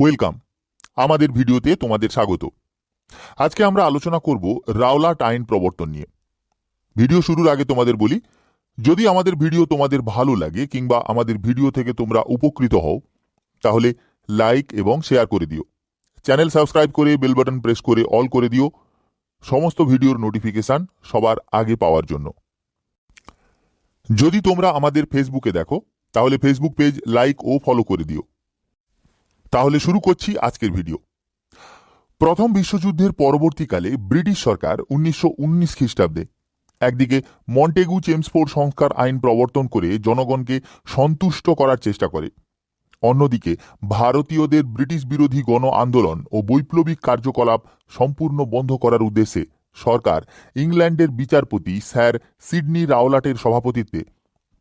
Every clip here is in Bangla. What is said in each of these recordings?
ওয়েলকাম। আমাদের ভিডিওতে তোমাদের স্বাগত। আজকে আমরা আলোচনা করব রাওলাট আইন প্রবর্তন নিয়ে। ভিডিও শুরুর আগে তোমাদের বলি, যদি আমাদের ভিডিও তোমাদের ভালো লাগে কিংবা আমাদের ভিডিও থেকে তোমরা উপকৃত হও, তাহলে লাইক এবং শেয়ার করে দিও। চ্যানেল সাবস্ক্রাইব করে বেল বাটন প্রেস করে অল করে দিও। সমস্ত ভিডিওর নোটিফিকেশন সবার আগে পাওয়ার জন্য। যদি তোমরা আমাদের ফেসবুকে দেখো, তাহলে ফেসবুক পেজ লাইক ও ফলো করে দিও। তাহলে শুরু করছি আজকের ভিডিও। প্রথম বিশ্বযুদ্ধের পরবর্তীকালে ব্রিটিশ সরকার উনিশশো উনিশ খ্রিস্টাব্দে একদিকে মন্টেগু চেমসফোর্ড সংস্কার আইন প্রবর্তন করে জনগণকে সন্তুষ্ট করার চেষ্টা করে। অন্যদিকে ভারতীয়দের ব্রিটিশ বিরোধী গণ আন্দোলন ও বৈপ্লবিক কার্যকলাপ সম্পূর্ণ বন্ধ করার উদ্দেশ্যে সরকার ইংল্যান্ডের বিচারপতি স্যার সিডনি রাওলাটের সভাপতিত্বে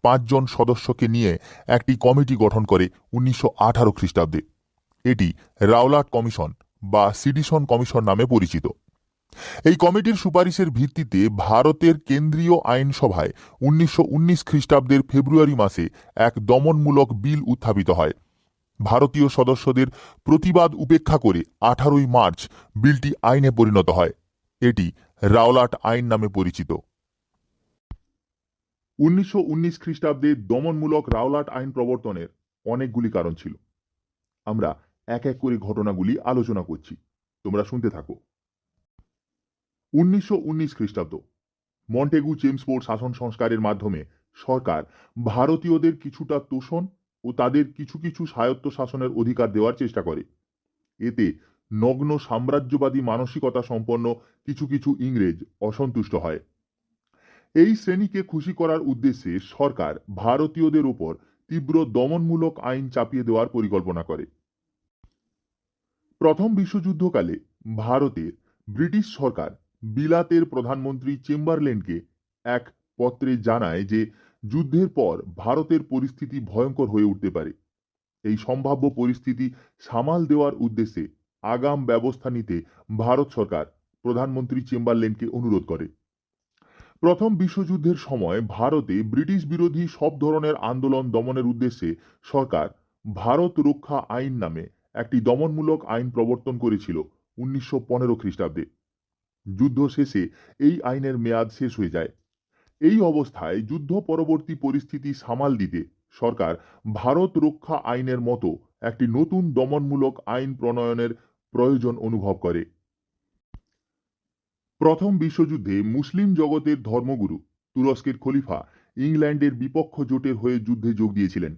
পাঁচজন সদস্যকে নিয়ে একটি কমিটি গঠন করে উনিশশো আঠারো খ্রিস্টাব্দে। এটি রাওলাট কমিশন বা সিডিশন কমিশন নামে পরিচিত। এই কমিটির সুপারিশের ভিত্তিতে ভারতের কেন্দ্রীয় আইনসভায় উনিশশো উনিশ খ্রিস্টাব্দের ফেব্রুয়ারি মাসে এক দমনমূলক বিল উত্থাপিত হয়। ভারতীয় সদস্যদের প্রতিবাদ উপেক্ষা করে আঠারোই মার্চ বিলটি আইনে পরিণত হয়। এটি রাওলাট আইন নামে পরিচিত। উনিশশো উনিশ খ্রিস্টাব্দে দমনমূলক রাওলাট আইন প্রবর্তনের অনেকগুলি কারণ ছিল। আমরা এক এক করে ঘটনাগুলি আলোচনা করছি। তোমরা শুনতে থাকো। উনিশশো উনিশ খ্রিস্টাব্দ। মন্টেগু চেমসফোর্ড শাসন সংস্কারের মাধ্যমে সরকার ভারতীয়দের কিছুটা তোষণ ও তাদের কিছু কিছু স্বায়ত্ত শাসনের অধিকার দেওয়ার চেষ্টা করে। এতে নগ্ন সাম্রাজ্যবাদী মানসিকতা সম্পন্ন কিছু কিছু ইংরেজ অসন্তুষ্ট হয়। এই শ্রেণীকে খুশি করার উদ্দেশ্যে সরকার ভারতীয়দের উপর তীব্র দমনমূলক আইন চাপিয়ে দেওয়ার পরিকল্পনা করে। প্রথম বিশ্বযুদ্ধকালে ভারতের ব্রিটিশ সরকার বিলাতের প্রধানমন্ত্রী চেম্বারলেনকে এক পত্রে জানায় যে যুদ্ধের পর ভারতের পরিস্থিতি ভয়ঙ্কর হয়ে উঠতে পারে। এই সম্ভাব্য পরিস্থিতি সামাল দেওয়ার উদ্দেশ্যে আগাম ব্যবস্থা নিতে ভারত সরকার প্রধানমন্ত্রী চেম্বারলেনকে অনুরোধ করে। প্রথম বিশ্বযুদ্ধের সময় ভারতে ব্রিটিশ বিরোধী সব ধরনের আন্দোলন দমনের উদ্দেশ্যে সরকার ভারত রক্ষা আইন নামে একটি দমনমূলক আইন প্রবর্তন করেছিল উনিশশো পনেরো খ্রিস্টাব্দে। যুদ্ধ শেষে এই আইনের মেয়াদ শেষ হয়ে যায়। এই অবস্থায় যুদ্ধ পরবর্তী পরিস্থিতি সামাল দিতে সরকার ভারত রক্ষা আইনের মতো একটি নতুন দমনমূলক আইন প্রণয়নের প্রয়োজন অনুভব করে। প্রথম বিশ্বযুদ্ধে মুসলিম জগতের ধর্মগুরু তুরস্কের খলিফা ইংল্যান্ডের বিপক্ষ জোটের হয়ে যুদ্ধে যোগ দিয়েছিলেন।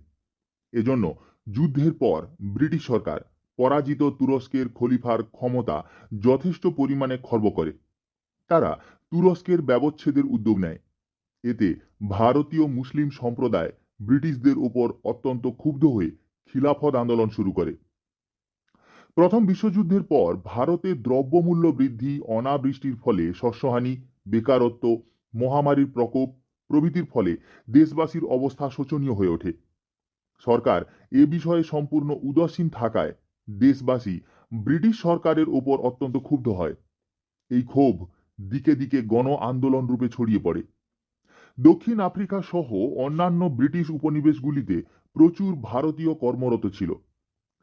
এজন্য যুদ্ধের পর ব্রিটিশ সরকার পরাজিত তুরস্কের খলিফার ক্ষমতা যথেষ্ট পরিমাণে খর্ব করে। তারা তুরস্কের ব্যবচ্ছেদের উদ্যোগ নেয়। এতে ভারতীয় মুসলিম সম্প্রদায় ব্রিটিশদের উপর অত্যন্ত ক্ষুব্ধ হয়ে খিলাফত আন্দোলন শুরু করে। প্রথম বিশ্বযুদ্ধের পর ভারতে দ্রব্যমূল্য বৃদ্ধি, অনাবৃষ্টির ফলে শস্যহানি, বেকারত্ব, মহামারীর প্রকোপ প্রভৃতির ফলে দেশবাসীর অবস্থা শোচনীয় হয়ে ওঠে। সরকার এ বিষয়ে সম্পূর্ণ উদাসীন থাকায় দেশবাসী ব্রিটিশ সরকারের ওপর অত্যন্ত ক্ষুব্ধ হয়। এই ক্ষোভ দিকে দিকে গণ আন্দোলন রূপে ছড়িয়ে পড়ে। দক্ষিণ আফ্রিকা সহ অন্যান্য ব্রিটিশ উপনিবেশগুলিতে প্রচুর ভারতীয় কর্মরত ছিল।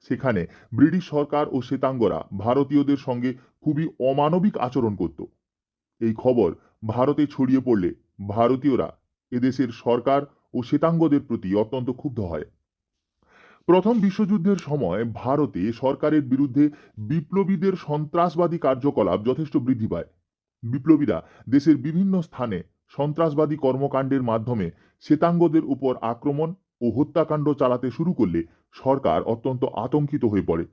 সেখানে ব্রিটিশ সরকার ও শ্বেতাঙ্গরা ভারতীয়দের সঙ্গে খুবই অমানবিক আচরণ করত। এই খবর ভারতে ছড়িয়ে পড়লে ভারতীয়রা এদেশের সরকার ও শ্বেতাঙ্গদের প্রতি অত্যন্ত ক্ষুব্ধ হয়। প্রথম বিশ্বযুদ্ধের সময় ভারতে সরকারের বিরুদ্ধে বিপ্লবীদের সন্ত্রাসবাদী কার্যকলাপ যথেষ্ট বৃদ্ধি পায়। বিপ্লবীরা দেশের বিভিন্ন স্থানে সন্ত্রাসবাদী কর্মকাণ্ডের মাধ্যমে শ্বেতাঙ্গদের উপর আক্রমণ ও হত্যাকাণ্ড চালাতে শুরু করলে সরকার অত্যন্ত আতঙ্কিত হয়ে পড়ে।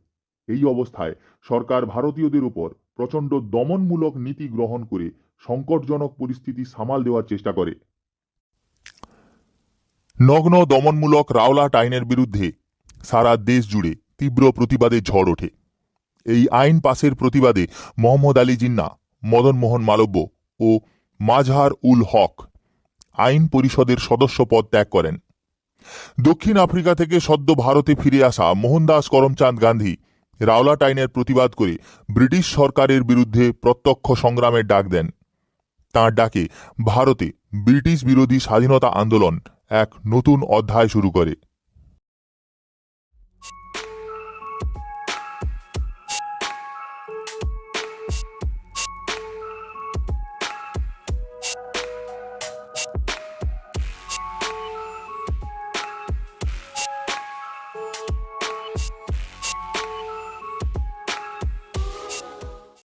এই অবস্থায় সরকার ভারতীয়দের উপর প্রচণ্ড দমনমূলক নীতি গ্রহণ করে সংকটজনক পরিস্থিতি সামাল দেওয়ার চেষ্টা করে। নগ্ন দমনমূলক রাওলাট আইনের বিরুদ্ধে সারা দেশ জুড়ে তীব্র প্রতিবাদে ঝড় ওঠে। এই আইন পাশের প্রতিবাদে মোহাম্মদ আলী জিন্না, মদন মোহন মালব্য ও মাজহার উল হক আইন পরিষদের সদস্য পদ ত্যাগ করেন। দক্ষিণ আফ্রিকা থেকে সদ্য ভারতে ফিরে আসা মোহনদাস করমচাঁদ গান্ধী রাওলাট আইনের প্রতিবাদ করে ব্রিটিশ সরকারের বিরুদ্ধে প্রত্যক্ষ সংগ্রামের ডাক দেন। তাঁর ডাকে ভারতে ব্রিটিশ বিরোধী স্বাধীনতা আন্দোলন এক নতুন অধ্যায় শুরু করে।